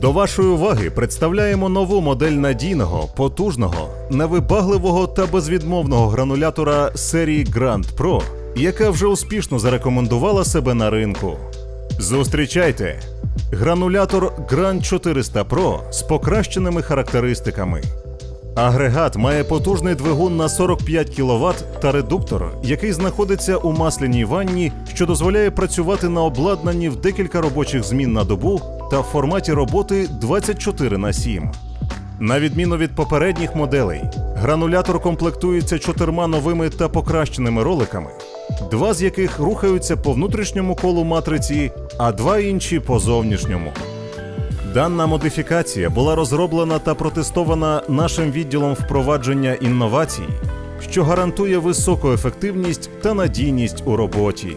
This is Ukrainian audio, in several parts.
До вашої уваги представляємо нову модель надійного, потужного, невибагливого та безвідмовного гранулятора серії Grand Pro, яка вже успішно зарекомендувала себе на ринку. Зустрічайте! Гранулятор Grand 400 Pro з покращеними характеристиками. Агрегат має потужний двигун на 45 кВт та редуктор, який знаходиться у масляній ванні, що дозволяє працювати на обладнанні в декілька робочих змін на добу та в форматі роботи 24 на 7. На відміну від попередніх моделей, гранулятор комплектується чотирма новими та покращеними роликами, два з яких рухаються по внутрішньому колу матриці, а два інші по зовнішньому. Дана модифікація була розроблена та протестована нашим відділом впровадження інновацій, що гарантує високу ефективність та надійність у роботі.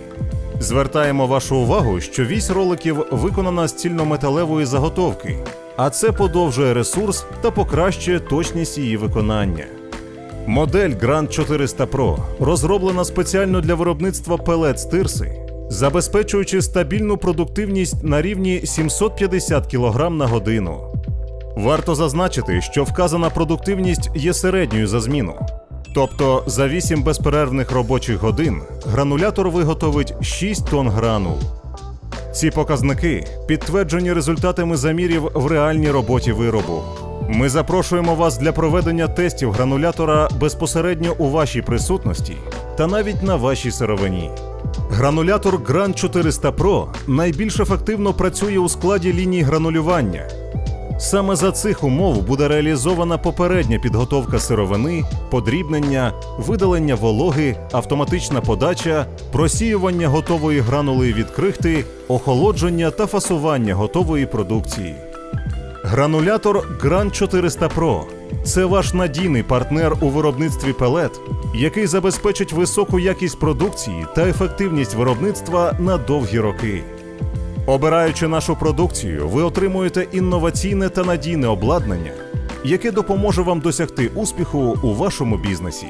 Звертаємо вашу увагу, що вісь роликів виконана з цільнометалевої заготовки, а це подовжує ресурс та покращує точність її виконання. Модель Grand 400 Pro розроблена спеціально для виробництва пелет з тирси, забезпечуючи стабільну продуктивність на рівні 750 кг на годину. Варто зазначити, що вказана продуктивність є середньою за зміну. Тобто за 8 безперервних робочих годин гранулятор виготовить 6 тонн гранул. Ці показники підтверджені результатами замірів в реальній роботі виробу. Ми запрошуємо вас для проведення тестів гранулятора безпосередньо у вашій присутності та навіть на вашій сировині. Гранулятор Grand 400 Pro найбільш ефективно працює у складі ліній гранулювання. Саме за цих умов буде реалізована попередня підготовка сировини, подрібнення, видалення вологи, автоматична подача, просіювання готової гранули від крихти, охолодження та фасування готової продукції. Гранулятор Grand 400 Pro це ваш надійний партнер у виробництві пелет, який забезпечить високу якість продукції та ефективність виробництва на довгі роки. Обираючи нашу продукцію, ви отримуєте інноваційне та надійне обладнання, яке допоможе вам досягти успіху у вашому бізнесі.